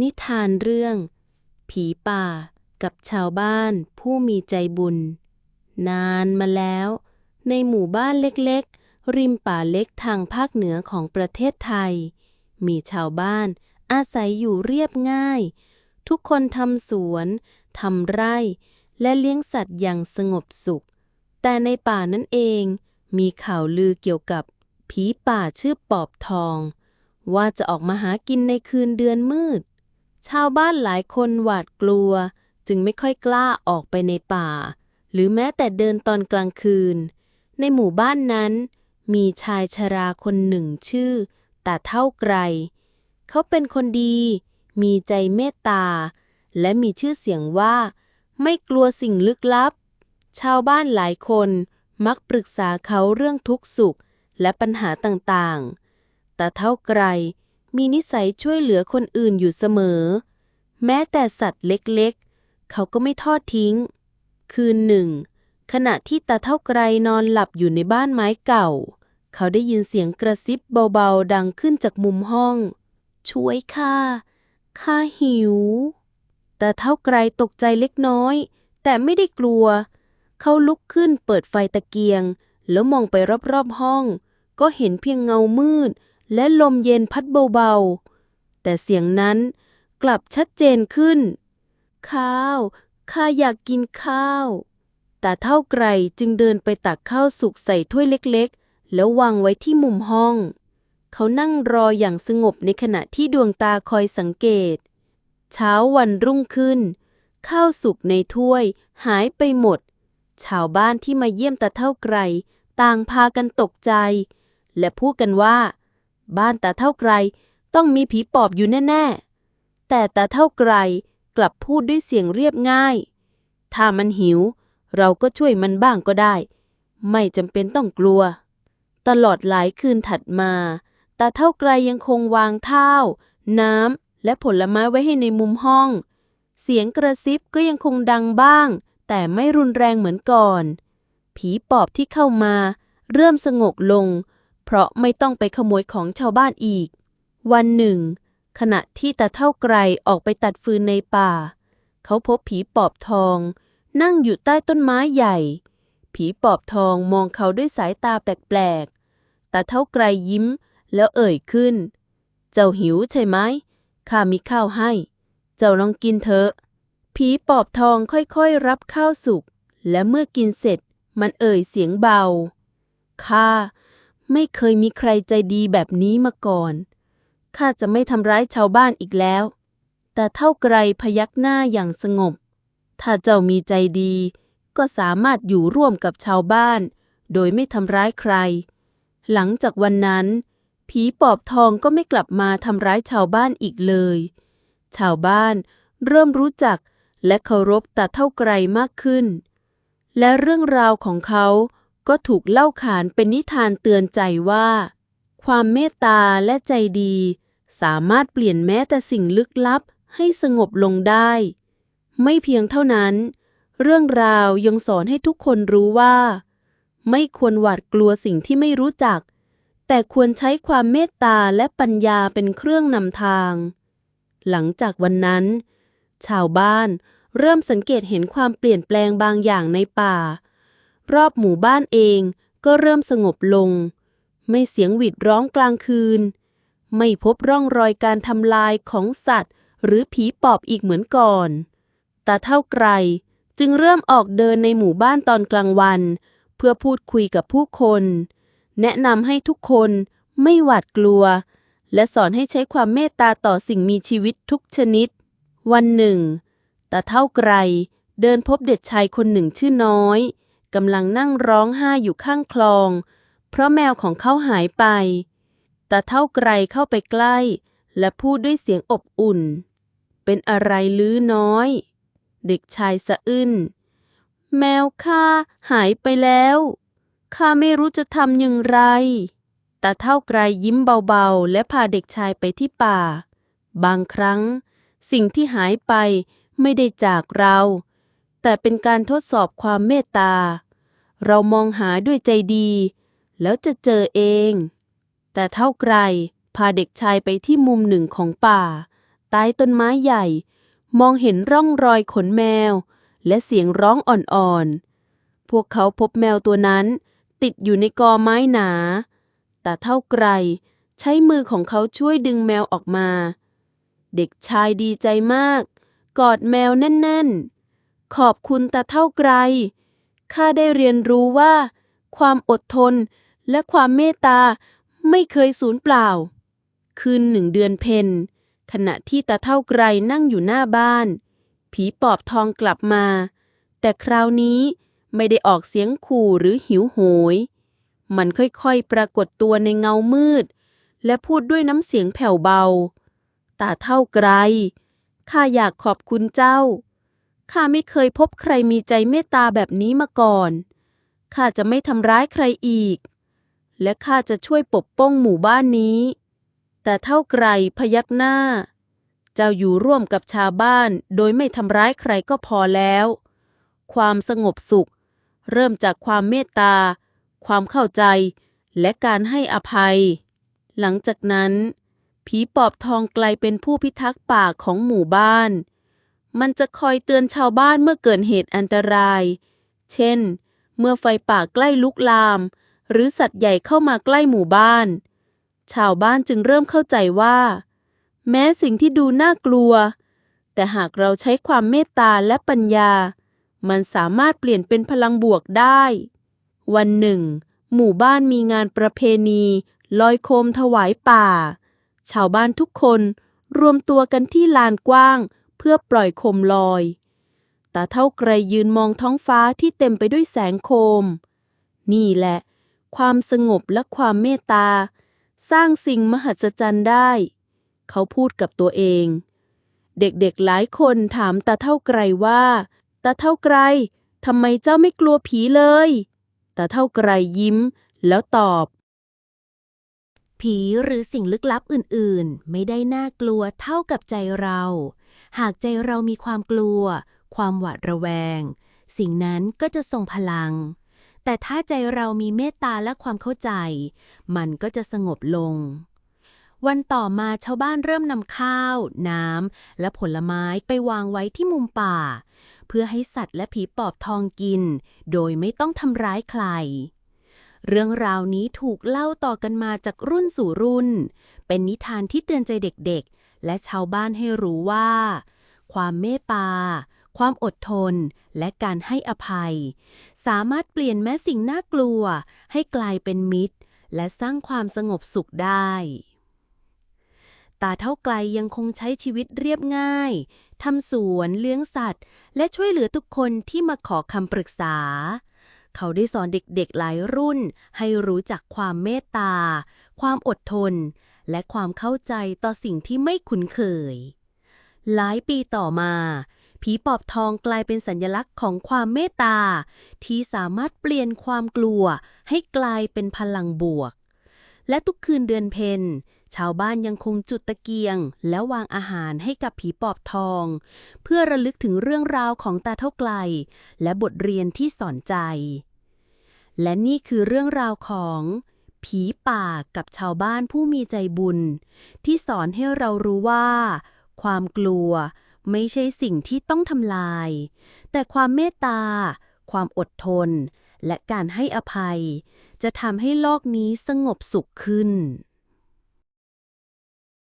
นิทานเรื่อง ผีป่ากับชาวบ้านผู้มีใจบุญ นานมาแล้ว ในหมู่บ้านเล็กๆ ริมป่าเล็กทางภาคเหนือของประเทศไทย มีชาวบ้านอาศัยอยู่เรียบง่าย ทุกคนทำสวนทำไร่ และเลี้ยงสัตว์อย่างสงบสุข แต่ในป่านั่นเองมีข่าวลือเกี่ยวกับผีป่าชื่อปอบทอง ว่าจะออกมาหากินในคืนเดือนมืด ชาวบ้านหลายคนหวาดกลัว จึงไม่ค่อยกล้าออกไปในป่า หรือแม้แต่เดินตอนกลางคืน ในหมู่บ้านนั้น มีชายชราคนหนึ่งชื่อตาเท่าไกร เขาเป็นคนดี มีใจเมตตา และมีชื่อเสียงว่า ไม่กลัวสิ่งลึกลับ ชาวบ้านหลายคนมักปรึกษาเขาเรื่องทุกข์สุขและปัญหาต่างๆตาเท่าไกร มีนิสัยช่วยเหลือคนอื่นอยู่เสมอ แม้แต่สัตว์เล็กๆ เขาก็ไม่ทอดทิ้ง คืนหนึ่ง ขณะที่ตาเท่าไกรนอนหลับอยู่ในบ้านไม้เก่า เขาได้ยินเสียงกระซิบเบาๆ ดังขึ้นจากมุมห้อง ช่วยข้าข้าหิวตาเท่าไกรตกใจเล็กน้อย แต่ไม่ได้กลัว เขาลุกขึ้นเปิดไฟตะเกียง แล้วมองไปรอบๆห้อง ก็เห็นเพียงเงามืด และลมเย็นพัดเบาๆ แต่เสียงนั้นกลับชัดเจนขึ้น ข้าว ข้าอยากกินข้าวตาเท่าไกรจึงเดินไปตักข้าวสุกใส่ถ้วยเล็กๆ แล้ววางไว้ที่มุมห้อง เขานั่งรออย่างสงบในขณะที่ดวงตาคอยสังเกต เช้าวันรุ่งขึ้น ข้าวสุกในถ้วยหายไปหมด ชาวบ้านที่มาเยี่ยมตาเท่าไกรต่างพากันตกใจ และพูดกันว่า บ้านตาเท่าไกรต้องมีผีปอบอยู่แน่ ๆ แต่ตาเท่าไกรกลับพูดด้วยเสียงเรียบง่าย ถ้ามันหิว เราก็ช่วยมันบ้างก็ได้ ไม่จำเป็นต้องกลัว ตลอดหลายคืนถัดมาตาเท่าไกรยังคงวางข้าว น้ำและผลไม้ไว้ให้ในมุมห้อง เสียงกระซิบก็ยังคงดังบ้าง แต่ไม่รุนแรงเหมือนก่อน ผีปอบที่เข้ามา เริ่มสงบลง เพราะไม่ต้องไปขโมยของชาวบ้านอีก วันหนึ่ง ขณะที่ตาเท่าไกรออกไปตัดฟืนในป่า เขาพบผีปอบทอง นั่งอยู่ใต้ต้นไม้ใหญ่ ผีปอบทองมองเขาด้วยสายตาแปลกๆตาเท่าไกรยิ้มแล้วเอ่ยขึ้น เจ้าหิวใช่ไหมข้ามีข้าวให้ เจ้าลองกินเถอะผีปอบทองค่อยๆรับข้าวสุก และเมื่อกินเสร็จมันเอ่ยเสียงเบาข้า ไม่เคยมีใครใจดีแบบนี้มาก่อน ข้าจะไม่ทำร้ายชาวบ้านอีกแล้ว แต่เท่าไกรพยักหน้าอย่างสงบ ถ้าเจ้ามีใจดี ก็สามารถอยู่ร่วมกับชาวบ้าน โดยไม่ทำร้ายใคร หลังจากวันนั้น ผีปอบทองก็ไม่กลับมาทำร้ายชาวบ้านอีกเลย ชาวบ้านเริ่มรู้จักและเคารพตาเท่าไกรมากขึ้น และเรื่องราวของเขา ก็ถูกเล่าขานเป็นนิทานเตือนใจว่า ความเมตตาและใจดี สามารถเปลี่ยนแม้แต่สิ่งลึกลับให้สงบลงได้ ไม่เพียงเท่านั้น เรื่องราวยังสอนให้ทุกคนรู้ว่า ไม่ควรหวาดกลัวสิ่งที่ไม่รู้จัก แต่ควรใช้ความเมตตาและปัญญาเป็นเครื่องนำทาง หลังจากวันนั้น ชาวบ้านเริ่มสังเกตเห็นความเปลี่ยนแปลงบางอย่างในป่า รอบหมู่บ้านเองก็เริ่มสงบลง ไม่เสียงหวิดร้องกลางคืน ไม่พบร่องรอยการทำลายของสัตว์ หรือผีปอบอีกเหมือนก่อน ตาเท่าไกรจึงเริ่มออกเดินในหมู่บ้านตอนกลางวัน เพื่อพูดคุยกับผู้คน แนะนำให้ทุกคนไม่หวาดกลัว และสอนให้ใช้ความเมตตาต่อสิ่งมีชีวิตทุกชนิด วันหนึ่งตาเท่าไกรเดินพบเด็กชายคนหนึ่งชื่อน้อย กำลังนั่งร้องไห้อยู่ข้างคลอง เพราะแมวของเขาหายไปตาเท่าไกรเข้าไปใกล้ และพูดด้วยเสียงอบอุ่น เป็นอะไรลือน้อย เด็กชายสะอื้นแมวข้าหายไปแล้ว ข้าไม่รู้จะทำอย่างไร ตาเท่าไกรยิ้มเบาๆ และพาเด็กชายไปที่ป่า บางครั้ง สิ่งที่หายไปไม่ได้จากเรา แต่เป็นการทดสอบความเมตตา เรามองหาด้วยใจดี แล้วจะเจอเอง แต่เท่าไกรพาเด็กชายไปที่มุมหนึ่งของป่า ใต้ต้นไม้ใหญ่ มองเห็นร่องรอยขนแมว และเสียงร้องอ่อนๆ พวกเขาพบแมวตัวนั้น ติดอยู่ในกอไม้หนา แต่เท่าไกรใช้มือของเขาช่วยดึงแมวออกมา เด็กชายดีใจมาก กอดแมวแน่น ๆ ขอบคุณตาเท่าไกร ข้าได้เรียนรู้ว่า ความอดทนและความเมตตาไม่เคยสูญเปล่า คืนหนึ่งเดือนเพ็ญขณะที่ตาเท่าไกรนั่งอยู่หน้าบ้าน ผีปอบทองกลับมา แต่คราวนี้ไม่ได้ออกเสียงขู่หรือหิวโหย มันค่อยๆปรากฏตัวในเงามืด และพูดด้วยน้ำเสียงแผ่วเบา ตาเท่าไกรข้าอยากขอบคุณเจ้า ข้าไม่เคยพบใครมีใจเมตตาแบบนี้มาก่อน ข้าจะไม่ทำร้ายใครอีก และข้าจะช่วยปกป้องหมู่บ้านนี้ แต่เท่าไกรพยักหน้า เจ้าอยู่ร่วมกับชาวบ้านโดยไม่ทำร้ายใครก็พอแล้ว ความสงบสุข เริ่มจากความเมตตา ความเข้าใจ และการให้อภัย หลังจากนั้น ผีปอบทองกลายเป็นผู้พิทักษ์ป่าของหมู่บ้าน มันจะคอยเตือนชาวบ้านเมื่อเกิดเหตุอันตราย เช่น เมื่อไฟป่าใกล้ลุกลาม หรือสัตว์ใหญ่เข้ามาใกล้หมู่บ้าน ชาวบ้านจึงเริ่มเข้าใจว่า แม้สิ่งที่ดูน่ากลัว แต่หากเราใช้ความเมตตาและปัญญา มันสามารถเปลี่ยนเป็นพลังบวกได้ วันหนึ่ง หมู่บ้านมีงานประเพณี ลอยโคมถวายป่า ชาวบ้านทุกคนรวมตัวกันที่ลานกว้าง พื่อปล่อยโคมลอย ตาเท่าไกรยืนมองท้องฟ้าที่เต็มไปด้วยแสงโคม นี่แหละ ความสงบและความเมตตา สร้างสิ่งมหัศจรรย์ได้ เขาพูดกับตัวเอง เด็กๆหลายคนถามตาเท่าไกรว่าตาเท่าไกรทำไมเจ้าไม่กลัวผีเลยตาเท่าไกรยิ้มแล้วตอบ ผีหรือสิ่งลึกลับอื่นๆ ไม่ได้น่ากลัวเท่ากับใจเรา หากใจเรามีความกลัว ความหวาดระแวง สิ่งนั้นก็จะทรงพลัง แต่ถ้าใจเรามีเมตตาและความเข้าใจ มันก็จะสงบลง วันต่อมาชาวบ้านเริ่มนำข้าว น้ำและผลไม้ไปวางไว้ที่มุมป่า เพื่อให้สัตว์และผีปอบทองกิน โดยไม่ต้องทำร้ายใครเรื่องราวนี้ถูกเล่าต่อกันมาจากรุ่นสู่รุ่น เป็นนิทานที่เตือนใจเด็กๆ และชาวบ้านให้รู้ว่า ความเมตตา ความอดทน และการให้อภัย สามารถเปลี่ยนแม้สิ่งน่ากลัว ให้กลายเป็นมิตร และสร้างความสงบสุขได้ตาเท่าไกลยังคงใช้ชีวิตเรียบง่าย ทำสวนเลี้ยงสัตว์ และช่วยเหลือทุกคนที่มาขอคำปรึกษา เขาได้สอนเด็กๆหลายรุ่นให้รู้จักความเมตตา ความอดทน และความเข้าใจต่อสิ่งที่ไม่คุ้นเคย หลายปีต่อมา ผีปอบทองกลายเป็นสัญลักษณ์ของความเมตตา ที่สามารถเปลี่ยนความกลัวให้กลายเป็นพลังบวก และทุกคืนเดือนเพ็ญชาวบ้านยังคงจุดตะเกียง และวางอาหารให้กับผีปอบทอง เพื่อระลึกถึงเรื่องราวของตาเท่าไกล และบทเรียนที่สอนใจ และนี่คือเรื่องราวของ ผีป่ากับชาวบ้านผู้มีใจบุญ ที่สอนให้เรารู้ว่า ความกลัวไม่ใช่สิ่งที่ต้องทำลาย แต่ความเมตตา ความอดทน และการให้อภัย จะทำให้โลกนี้สงบสุขขึ้น